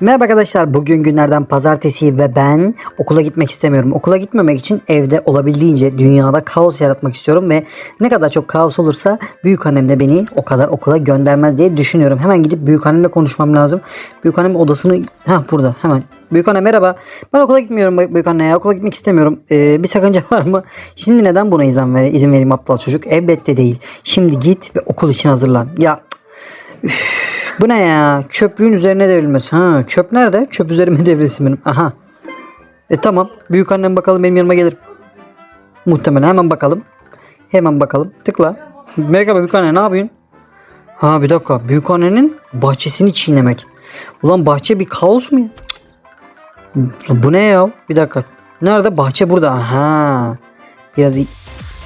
Merhaba arkadaşlar. Bugün günlerden pazartesi ve ben okula gitmek istemiyorum. Okula gitmemek için evde olabildiğince dünyada kaos yaratmak istiyorum ve ne kadar çok kaos olursa büyük annem de beni o kadar okula göndermez diye düşünüyorum. Hemen gidip büyük annemle konuşmam lazım. Büyük annem odasını ha burada hemen. Büyük anne merhaba. Ben okula gitmiyorum büyük anne ya. Okula gitmek istemiyorum. Ee, bir sakınca var mı? Şimdi neden buna izin, ver izin vereyim aptal çocuk? Elbette değil. Şimdi git ve okul için hazırlan. Ya bu ne ya? Çöplüğün üzerine devrilmesi. Ha, çöp nerede? Çöp üzerime devrilsin benim. Aha. E tamam. Büyük annem bakalım benim yanıma gelir. Muhtemelen hemen bakalım. Hemen bakalım. Tıkla. Merhaba büyük anne ne yapıyorsun? Ha bir dakika. Büyük annenin bahçesini çiğnemek. Ulan bahçe bir kaos mu ya? Bu ne ya? Bir dakika. Nerede? Bahçe burada. Aha. Biraz.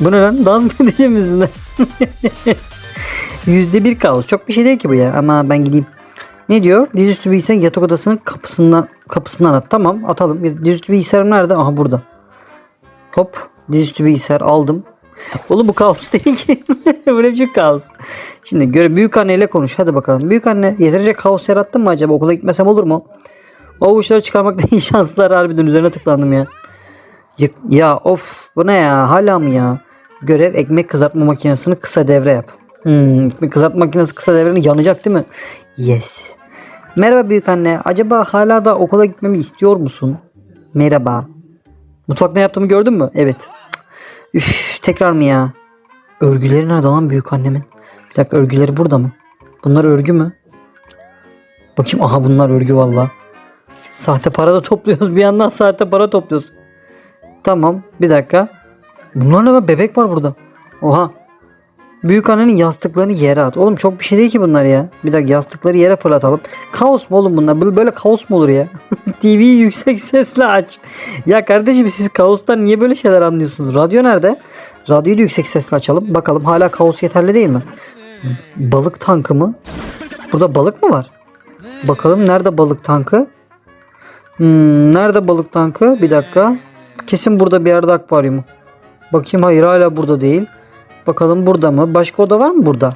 Bu ne lan? Dans mı edeceğim yüzünden? Yüzde bir kaos. Çok bir şey değil ki bu ya. Ama ben gideyim. Ne diyor? Dizüstü bilgisayar yatak odasının kapısından kapısından at. Tamam atalım. Dizüstü bilgisayarım nerede? Aha burada. Hop. Dizüstü bilgisayar aldım. Oğlum bu kaos değil ki. Böyle bir şey kaos. Şimdi göre büyük anneyle konuş. Hadi bakalım. Büyük anne yeterince kaos yarattın mı acaba? Okula gitmesem olur mu? O avuçları çıkarmakta iyi şanslar harbiden üzerine tıklandım ya. ya. Ya of bu ne ya? Hala mı ya? Görev ekmek kızartma makinesini kısa devre yap. Hmm, kızartma makinesi kısa devrenin yanacak değil mi? Yes. Merhaba büyük anne. Acaba hala da okula gitmemi istiyor musun? Merhaba. Mutfakta yaptığımı gördün mü? Evet. Üf, tekrar mı ya? Örgüleri nerede lan büyük annemin? Bir dakika örgüleri burada mı? Bunlar örgü mü? Bakayım aha bunlar örgü valla. Sahte para da topluyoruz. Bir yandan sahte para topluyoruz. Tamam bir dakika. Bunlar ne be? Bebek var burada. Oha. Büyük annenin yastıklarını yere at. Oğlum çok bir şey değil ki bunlar ya. Bir dakika yastıkları yere fırlatalım. Kaos mu oğlum bunlar? Böyle, kaos mu olur ya? TV'yi yüksek sesle aç. Ya kardeşim siz kaostan niye böyle şeyler anlıyorsunuz? Radyo nerede? Radyoyu da yüksek sesle açalım. Bakalım hala kaos yeterli değil mi? Balık tankı mı? Burada balık mı var? Bakalım nerede balık tankı? Hmm, nerede balık tankı? Bir dakika. Kesin burada bir yerde akvaryumu. Bakayım hayır hala burada değil. Bakalım burada mı? Başka oda var mı burada?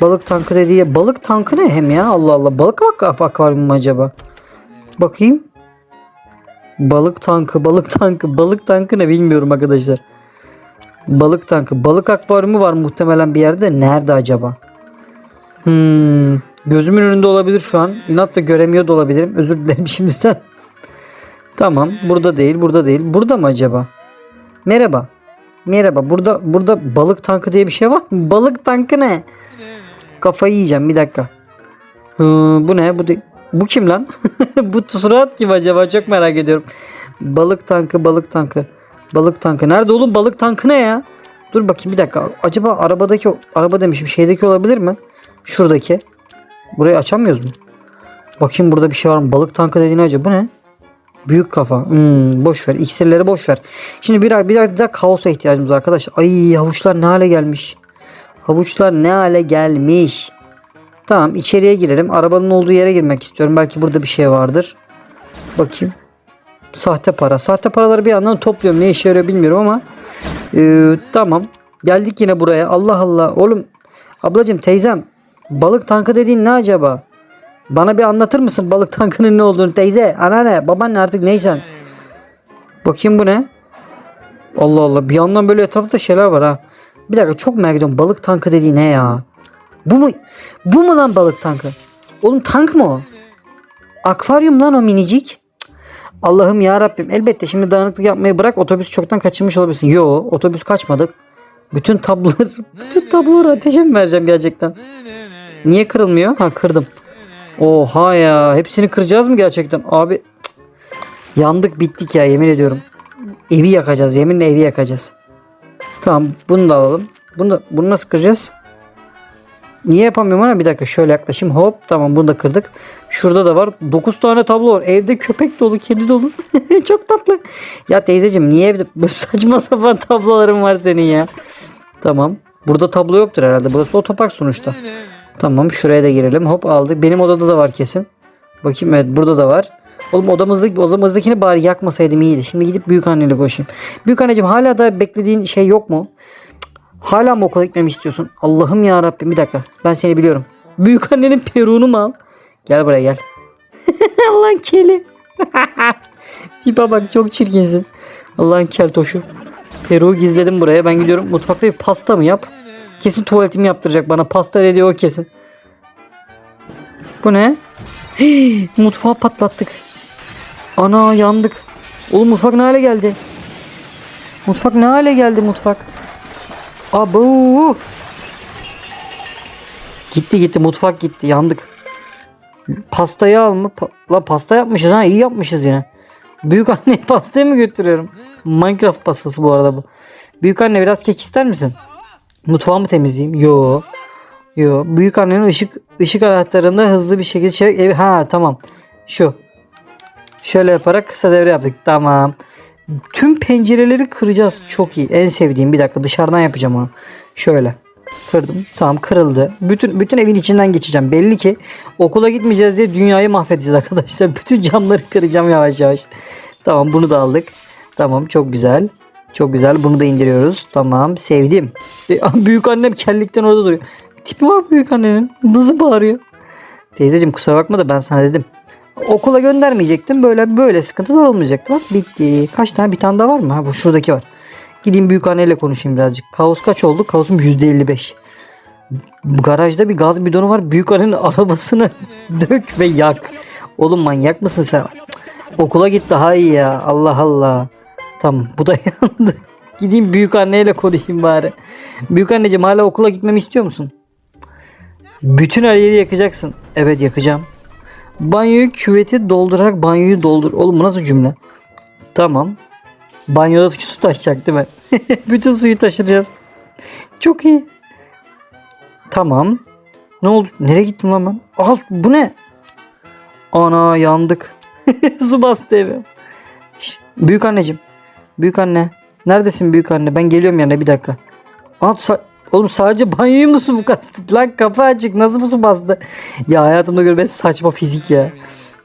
Balık tankı dediği balık tankı ne hem ya? Allah Allah. Balık ak akvaryumu mu acaba? Bakayım. Balık tankı, balık tankı, balık tankı ne bilmiyorum arkadaşlar. Balık tankı, balık akvaryumu var muhtemelen bir yerde. Nerede acaba? Hmm, gözümün önünde olabilir şu an. İnatla göremiyor da olabilirim. Özür dilerim şimdiden. tamam, burada değil, burada değil. Burada mı acaba? Merhaba. Merhaba. Burada burada balık tankı diye bir şey var mı? Balık tankı ne? Kafayı yiyeceğim bir dakika. Hı, bu ne? Bu bu kim lan? bu surat kim acaba? Çok merak ediyorum. Balık tankı, balık tankı. Balık tankı. Nerede oğlum balık tankı ne ya? Dur bakayım bir dakika. Acaba arabadaki araba demişim şeydeki olabilir mi? Şuradaki. Burayı açamıyoruz mu? Bakayım burada bir şey var mı? Balık tankı dediğin acaba bu ne? Büyük kafa. Hmm, boş ver. İksirleri boş ver. Şimdi bir bir daha kaosa ihtiyacımız var arkadaşlar. Ay havuçlar ne hale gelmiş. Havuçlar ne hale gelmiş. Tamam içeriye girelim. Arabanın olduğu yere girmek istiyorum. Belki burada bir şey vardır. Bakayım. Sahte para. Sahte paraları bir yandan topluyorum. Ne işe yarıyor bilmiyorum ama. Ee, tamam. Geldik yine buraya. Allah Allah. Oğlum. Ablacım teyzem. Balık tankı dediğin ne acaba? Bana bir anlatır mısın balık tankının ne olduğunu teyze, anneanne, babaanne artık neysen. Bakayım bu ne? Allah Allah bir yandan böyle etrafta şeyler var ha. Bir dakika çok merak ediyorum balık tankı dediği ne ya? Bu mu? Bu mu lan balık tankı? Oğlum tank mı o? Akvaryum lan o minicik. Allah'ım ya Rabbim. Elbette şimdi dağınıklık yapmayı bırak otobüs çoktan kaçırmış olabilirsin. Yo otobüs kaçmadık. Bütün tablolar bütün tabloları ateşe mi vereceğim gerçekten? Niye kırılmıyor? Ha kırdım. Oha ya. Hepsini kıracağız mı gerçekten? Abi yandık bittik ya yemin ediyorum. Evi yakacağız. Yeminle evi yakacağız. Tamam bunu da alalım. Bunu, da, bunu nasıl kıracağız? Niye yapamıyorum ona? Bir dakika şöyle yaklaşayım. Hop tamam bunu da kırdık. Şurada da var. 9 tane tablo var. Evde köpek dolu, kedi dolu. Çok tatlı. Ya teyzeciğim niye evde böyle saçma sapan tabloların var senin ya? Tamam. Burada tablo yoktur herhalde. Burası otopark sonuçta. Tamam şuraya da girelim. Hop aldık. Benim odada da var kesin. Bakayım evet burada da var. Oğlum odamızdaki, odamızdakini bari yakmasaydım iyiydi. Şimdi gidip büyük anneyle koşayım. Büyük anneciğim hala da beklediğin şey yok mu? Hala mı okula gitmemi istiyorsun? Allah'ım ya Rabbim bir dakika. Ben seni biliyorum. Büyük annenin peruğunu mu al? Gel buraya gel. Allah'ın keli. Tipe bak çok çirkinsin. Allah'ın keltoşu. Peruğu gizledim buraya. Ben gidiyorum. Mutfakta bir pasta mı yap? Kesin tuvaletimi yaptıracak bana. Pasta dedi o kesin. Bu ne? Hii, mutfağı patlattık. Ana yandık. Oğlum mutfak ne hale geldi? Mutfak ne hale geldi mutfak? Abu. Gitti gitti mutfak gitti yandık. Pastayı alma. Pa- La pasta yapmışız ha iyi yapmışız yine. Büyük anne pastayı mı götürüyorum? Minecraft pastası bu arada bu. Büyük anne biraz kek ister misin? Mutfağımı temizleyeyim. Yo. Yo. Büyük annenin ışık ışık anahtarını hızlı bir şekilde çevir. Ev, ha tamam. Şu. Şöyle yaparak kısa devre yaptık. Tamam. Tüm pencereleri kıracağız. Çok iyi. En sevdiğim. Bir dakika dışarıdan yapacağım onu. Şöyle. Kırdım. Tamam kırıldı. Bütün bütün evin içinden geçeceğim. Belli ki okula gitmeyeceğiz diye dünyayı mahvedeceğiz arkadaşlar. Bütün camları kıracağım yavaş yavaş. Tamam bunu da aldık. Tamam çok güzel. Çok güzel. Bunu da indiriyoruz. Tamam sevdim. E, büyük annem kellikten orada duruyor. Tipi var büyük annenin. Nasıl bağırıyor? Teyzeciğim kusura bakma da ben sana dedim. Okula göndermeyecektim. Böyle böyle sıkıntılar olmayacaktı. Bak bitti. Kaç tane bir tane daha var mı? Ha bu şuradaki var. Gideyim büyük anneyle konuşayım birazcık. Kaos kaç oldu? Kaosum %55. Garajda bir gaz bidonu var. Büyük annenin arabasını dök ve yak. Oğlum manyak mısın sen? Cık, Okula git daha iyi ya. Allah Allah. Tamam bu da yandı. Gideyim büyük anneyle konuşayım bari. Büyük anneciğim hala okula gitmemi istiyor musun? Bütün her yeri yakacaksın. Evet yakacağım. Banyoyu küveti doldurarak banyoyu doldur. Oğlum bu nasıl cümle? Tamam. Banyodaki su taşacak değil mi? Bütün suyu taşıracağız. Çok iyi. Tamam. Ne oldu? Nereye gittim lan ben? Aha bu ne? Ana yandık. su bastı eve. Büyük anneciğim. Büyük anne. Neredesin büyük anne? Ben geliyorum yanına bir dakika. Aa, sa- Oğlum sadece banyoyu mu su bastı? Lan kapı açık. Nasıl bu su bastı? Ya hayatımda görmesi saçma fizik ya.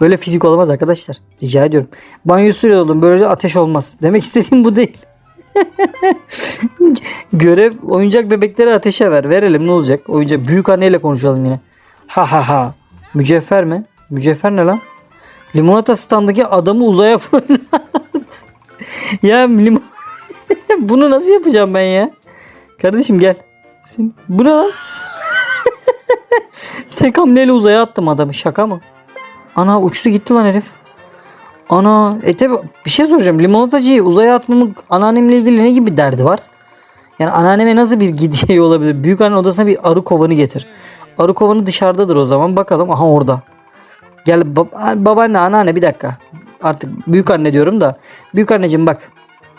Böyle fizik olamaz arkadaşlar. Rica ediyorum. Banyoyu suyla doldurun. Böylece ateş olmaz. Demek istediğim bu değil. Görev oyuncak bebekleri ateşe ver. Verelim ne olacak? Oyuncak büyük anneyle konuşalım yine. Ha ha ha. Mücevher mi? Mücevher ne lan? Limonata standındaki adamı uzaya fırlat. Ya limon... Bunu nasıl yapacağım ben ya? Kardeşim gel. Sen- Bu ne lan? Tek hamleyle uzaya attım adamı. Şaka mı? Ana uçtu gitti lan herif. Ana e tabi bir şey soracağım. Limonatacıyı uzaya atmamın anneannemle ilgili ne gibi derdi var? Yani anneanneme nasıl bir gidiği olabilir? Büyük anne odasına bir arı kovanı getir. Arı kovanı dışarıdadır o zaman. Bakalım. Aha orada. Gel bab- babaanne anneanne bir dakika. Artık büyük anne diyorum da. Büyük anneciğim bak.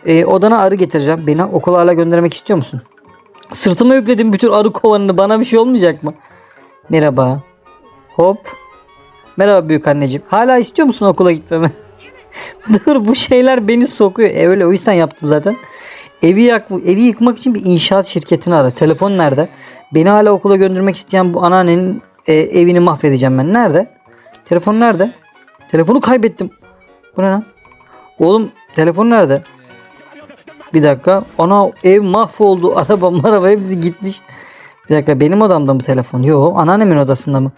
E, odana arı getireceğim. Beni okula hala göndermek istiyor musun? Sırtıma yükledim bütün arı kovanını. Bana bir şey olmayacak mı? Merhaba. Hop. Merhaba büyük anneciğim. Hala istiyor musun okula gitmemi? Dur bu şeyler beni sokuyor. E öyle o yüzden yaptım zaten. Evi yak evi yıkmak için bir inşaat şirketini ara. Telefon nerede? Beni hala okula göndermek isteyen bu anneannenin e, evini mahvedeceğim ben. Nerede? Telefon nerede? Telefonu kaybettim. Bu ne lan? Oğlum telefon nerede? Bir dakika. Ana ev mahvoldu. Araba maraba hepsi gitmiş. Bir dakika benim odamda mı telefon? Yo anneannemin odasında mı?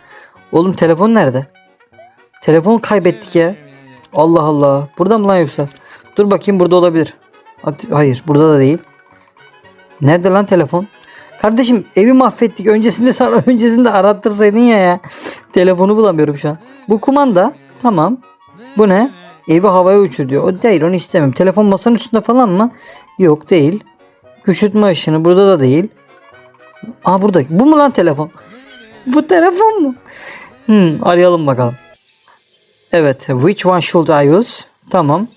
Oğlum telefon nerede? Telefon kaybettik ya. Allah Allah. Burada mı lan yoksa? Dur bakayım burada olabilir. Hayır burada da değil. Nerede lan telefon? Kardeşim evi mahvettik. Öncesinde sana öncesinde arattırsaydın ya ya. Telefonu bulamıyorum şu an. Bu kumanda. Tamam. Bu ne? Evi havaya uçur diyor. O değil onu istemem. Telefon masanın üstünde falan mı? Yok değil. Küçültme ışını burada da değil. Aa burada. Bu mu lan telefon? Bu telefon mu? Hmm, arayalım bakalım. Evet. Which one should I use? Tamam.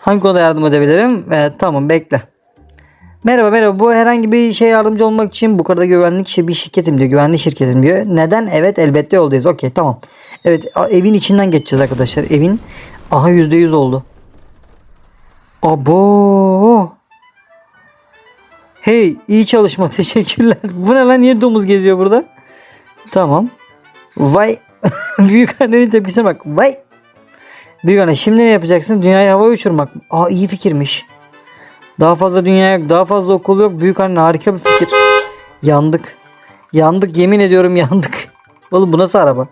Hangi konuda yardım edebilirim? Evet, tamam bekle. Merhaba merhaba bu herhangi bir şey yardımcı olmak için bu kadar güvenlik şey bir şirketim diyor. Güvenli şirketim diyor. Neden? Evet elbette yoldayız. Okey tamam. Evet evin içinden geçeceğiz arkadaşlar. Evin aha %100 oldu. Abo. Hey iyi çalışma teşekkürler. Bu ne lan niye domuz geziyor burada? Tamam. Vay. Büyük annenin tepkisine bak. Vay. Büyük anne şimdi ne yapacaksın? Dünyayı havaya uçurmak. Aa iyi fikirmiş. Daha fazla dünya yok. Daha fazla okul yok. Büyük anne harika bir fikir. Yandık. Yandık yemin ediyorum yandık. Oğlum bu nasıl araba?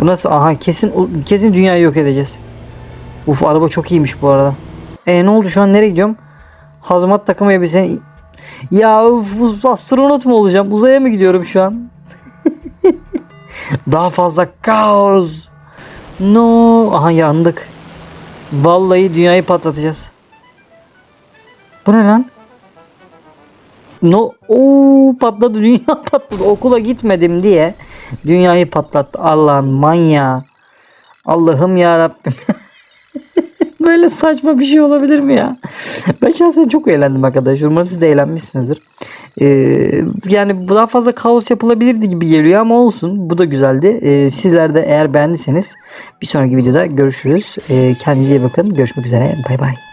Bu nasıl? Aha kesin kesin dünyayı yok edeceğiz. Uf araba çok iyiymiş bu arada. E ne oldu şu an nereye gidiyorum? Hazmat takımı elbiseni... Ya uf, astronot mu olacağım? Uzaya mı gidiyorum şu an? Daha fazla kaos. No. Aha yandık. Vallahi dünyayı patlatacağız. Bu ne lan? No. Oo patladı dünya patladı. Okula gitmedim diye dünyayı patlattı. Allah'ın manyağı. Allah'ım ya Rabbim. Böyle saçma bir şey olabilir mi ya? Ben şahsen çok eğlendim arkadaşlar. Umarım siz de eğlenmişsinizdir. Ee, yani daha fazla kaos yapılabilirdi gibi geliyor ama olsun. Bu da güzeldi. Ee, sizler de eğer beğendiyseniz bir sonraki videoda görüşürüz. Ee, kendinize iyi bakın. Görüşmek üzere. Bay bay.